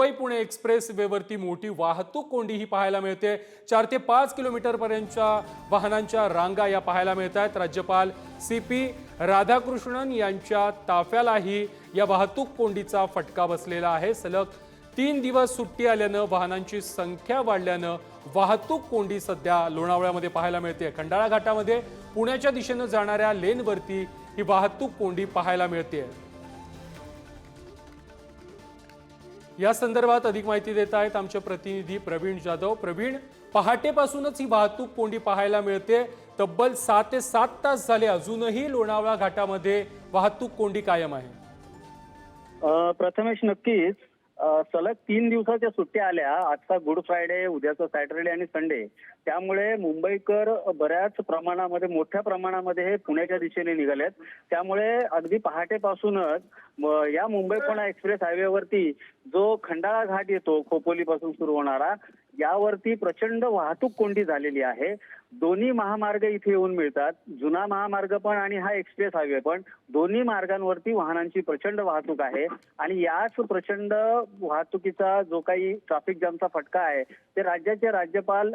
Mumbai Pune express वेवरती मोठी वाहतूक कोंडी ही पाहायला मिळते. चार ते पाच किलोमीटरपर्यंतच्या वाहनांच्या रांगा या पाहायला मिळत आहेत राज्यपाल सी पी राधाकृष्णन यांच्या ताफ्यालाही या वाहतूक कोंडीचा फटका बसलेला आहे. सलग तीन दिवस सुट्टी आल्यानं वाहनांची संख्या वाढल्यानं वाहतूक कोंडी सध्या लोणावळ्यामध्ये पाहायला मिळते. खंडाळा घाटामध्ये पुण्याच्या दिशेनं जाणाऱ्या लेनवरती ही वाहतूक कोंडी पाहायला मिळते. या संदर्भात अधिक माहिती देत आहेत आमचे प्रतिनिधी प्रवीण जाधव. प्रवीण पहाटेपासूनच ही वाहतूक कोंडी पाहायला मिळते. तब्बल सहा ते सात तास झाले अजूनही लोणावळा घाटामध्ये वाहतूक कोंडी कायम आहे. प्रथमेश नक्कीच. सलग तीन दिवसाच्या सुट्ट्या आल्या. आजचा गुड फ्रायडे उद्याचा सॅटरडे आणि संडे. त्यामुळे मुंबईकर बऱ्याच प्रमाणामध्ये मोठ्या प्रमाणामध्ये हे पुण्याच्या दिशेने निघालेत. त्यामुळे अगदी पहाटेपासूनच या मुंबई पुणे एक्सप्रेस हायवेवरती जो खंडाळा घाट येतो खोपोलीपासून सुरू होणारा यावरती प्रचंड वाहतूक कोंडी झालेली आहे. दोन्ही महामार्ग इथे येऊन मिळतात. जुना महामार्ग पण आणि हा एक्सप्रेस हायवे पण. दोन्ही मार्गांवरती वाहनांची प्रचंड वाहतूक आहे. आणि याच प्रचंड वाहतुकीचा जो काही ट्रॅफिक जामचा फटका आहे ते राज्याचे राज्यपाल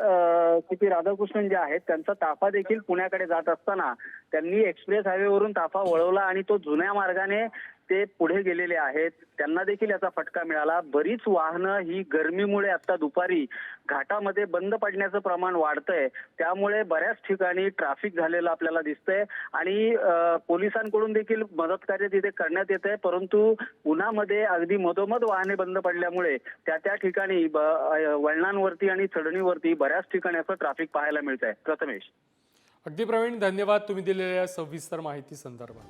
सी पी राधाकृष्णन जे आहेत त्यांचा ताफा देखील पुण्याकडे जात असताना त्यांनी एक्सप्रेस हायवेवरून ताफा वळवला आणि तो जुन्या मार्गाने ते पुढे गेलेले आहेत. त्यांना देखील याचा फटका मिळाला. बरीच वाहनं ही गरमीमुळे आता दुपारी घाटामध्ये बंद पडण्याचं प्रमाण वाढतंय. त्यामुळे बऱ्याच ठिकाणी ट्रॅफिक झालेलं आपल्याला दिसतंय. आणि पोलिसांकडून देखील मदत कार्य तिथे करण्यात येत आहे परंतु उन्हामध्ये अगदी मधोमध वाहने बंद पडल्यामुळे त्या त्या ठिकाणी वळणांवरती आणि चढणीवरती बऱ्याच ठिकाणी असं ट्रॅफिक पाहायला मिळत आहे प्रथमेश. अगदी प्रवीण धन्यवाद तुम्ही दिलेल्या सविस्तर माहिती संदर्भात.